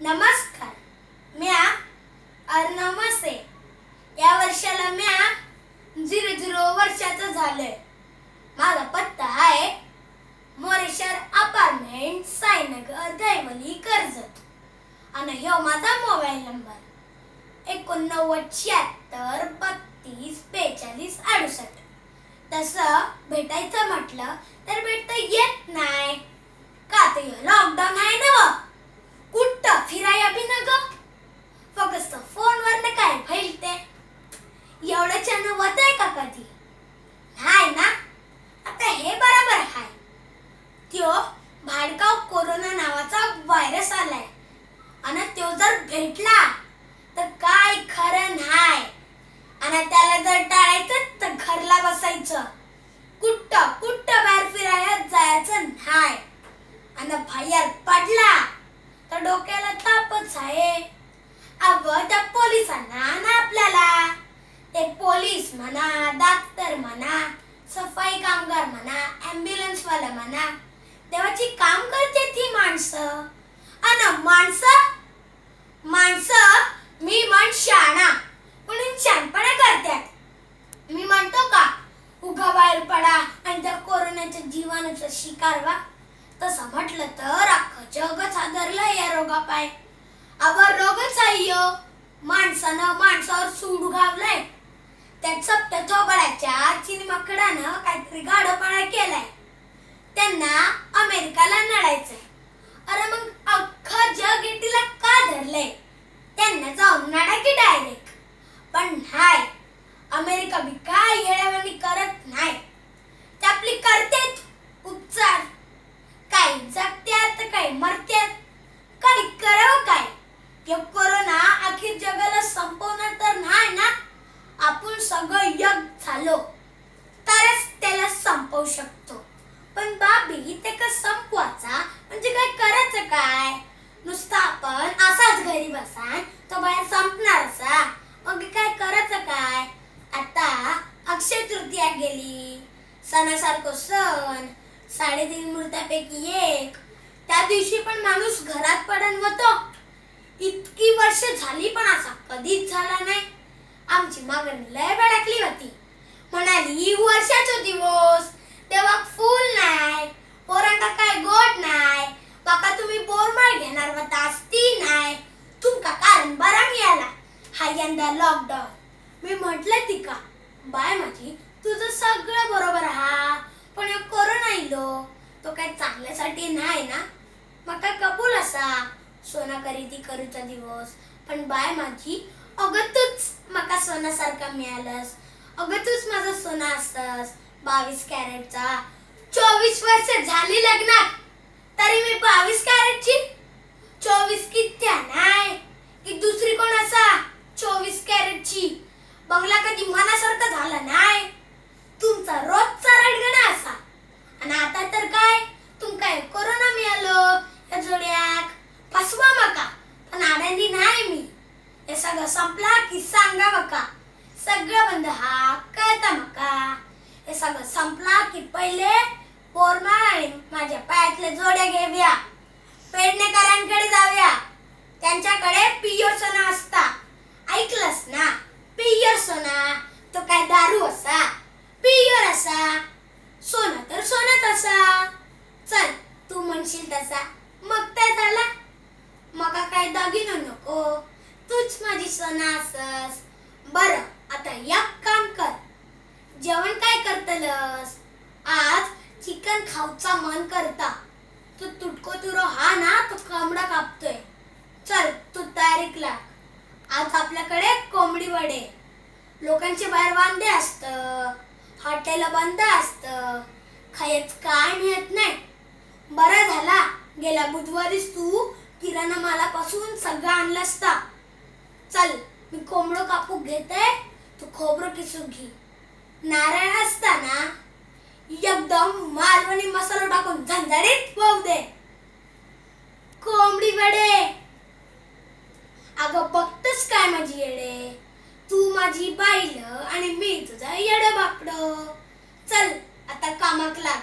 नमस्कार. म्या अर्णव मसे या वर्षाला म्या झिरो झिरो वर्षाचं झालंय. माझा पत्ता आहे मोरेश्वर अपार्टमेंट साईनगर दैवली कर्जत. आणि ह्यो माझा मोबाईल नंबर. एकोणनव्वद शहात्तर बत्तीस बेचाळीस अडुसष्ट. तसं भेटायचं म्हटलं तर भेटता येत नाही. का ते लॉकडाऊन आहे ना कुठं फिराया बी न ग फक्त फोनवर न काय होईल ते एवढं छान होत आहे का कधी नाही ना आता हे बरोबर आहे त्यो भाडकाव कोरोना नावाचा व्हायरस आलाय आणि तो जर भेटला तर काय खरं नाही. आणि त्याला जर टाळायचं तर घरला बसायचं. कुठं कुठं बाहेर फिरायला जायचं नाही. आणि बाहेर पडला तर डोक्याला तापच आहे. अगं त्या पोलिसांना ना आपल्याला. ते पोलीस म्हणा डॉक्टर म्हणा सफाई कामगार म्हणा ॲम्ब्युलन्सवाला म्हणा देवाची काम करते ती माणसं अन माणसं माणसं मी म्हण शाणा म्हणून शानपणा करतात मी म्हणतो का उगा बाहेर पडा आणि त्या जीवाणूचा शिकार वा तसं म्हटलं तर अख्खं जगच हादरलं या रोगापाय. अवर रोगच आहे यो. माणसानं माणसावर सूड घावलाय त्या चपट्या थोबड्याच्या चिनीमाकडानं काहीतरी गाडपणा केलाय. त्यांना अमेरिकाला नडायचंय. अरे मग अख्खं जग इटीला का धरलंय? त्यांना जाऊन नडा की डायरेक्ट पण नाही अमेरिका बी काय येड्यावानी करत नाही ते आपली करतेत उपचार काही जगत्यात काही मरत्यात काही करावं काय हे कोरोना अखेर जगाला संपवणार तर नाही ना आपण सगळं यग झालो तरच त्याला संपवू शकतो पण बाबी ते का संपवायचा म्हणजे काय करायचं काय नुसतं आपण असाच घरी बसा तो बाहेर संपणार असा. मग काय करायचं काय? आता अक्षय तृतीया गेली. सणासारखं सण साडेतीन मूर्त्यापैकी एक. त्या दिवशी पण माणूस घरात पडन होतो इतकी वर्ष झाली पण असा कधीच झाला नाही. आमची मागणी लय भडकली होती. म्हणाली वर्षाचा दिवस तेव्हा फुल नाही पोरांका काय गोड नाही बाका तुम्ही बोरमाळ घेणार होता ती नाही तुमका कारण बरा मिळाला यंदा लॉकडाऊन मी म्हटलं ती का? बाय माझी तुझं सगळं बरोबर हा. पण ह्यो कोरोना इलो तो काय चांगल्यासाठी नाही ना? मग काय कबूल असा. सोना खरेदी करूचा दिवस. पण बाय माझी अगं तूच मका सोन्यासारखा मिळालंस. अगं तूच माझा सोना असतस बावीस कॅरेटचा. चोवीस वर्ष झाली लग्नात. तरी मी बावीस कॅरेटची चोवीस की नाही की दुसरी कोण असा चोवीस कॅरेटची बंगला कधी मनासारखा झाला नाही तुमचा रोजचा रडगणा असा आणि आता तर काय तुमका हे कोरोना मिळालो या जोड्याक फसवा मका पण आनंदी नाही मी हे सगळं संपला की सांगा मका. सगळं बंद हा कळता मका. हे सगळं संपला की पहिले पोरमा आणि माझ्या पायातले जोड्या घेऊया. पेडणेकरांकडे जाऊया. त्यांच्याकडे पियर सोना असता. ऐकलंस ना? पियर सोना? तो काय दारू असा पियर असा सोनं तर सोनच असा चल तू म्हणशील तसा मग काय झाला मग काय दागिनो नको तूच बर आता एक काम कर. जेवण काय करतलस? आज चिकन खाऊचा मन करता. तू तुटको तुरो हा ना तो कोंबडा कापतोय. चल तू तयारीक लाग. आज आपल्याकडे कोंबडी वडे. लोकांचे बाहेर वांदे असत. हॉटेल बंद असत. खायच काय मिळत नाही. बरं झाला. गेल्या बुधवारीच तू किराणा मालापासून सगळं आणलं असता चल मी कोंबडं कापू घेते तू खोबरं किसून घे. नारायण असताना एकदम मालवणी मसाला टाकून झंझारीत वाहू दे. कोंबडी वडे अगं बघतस काय माझी येडे? तू माझी बाईल आणि मी तुझा येडं बापड. चल आता कामाक लाग.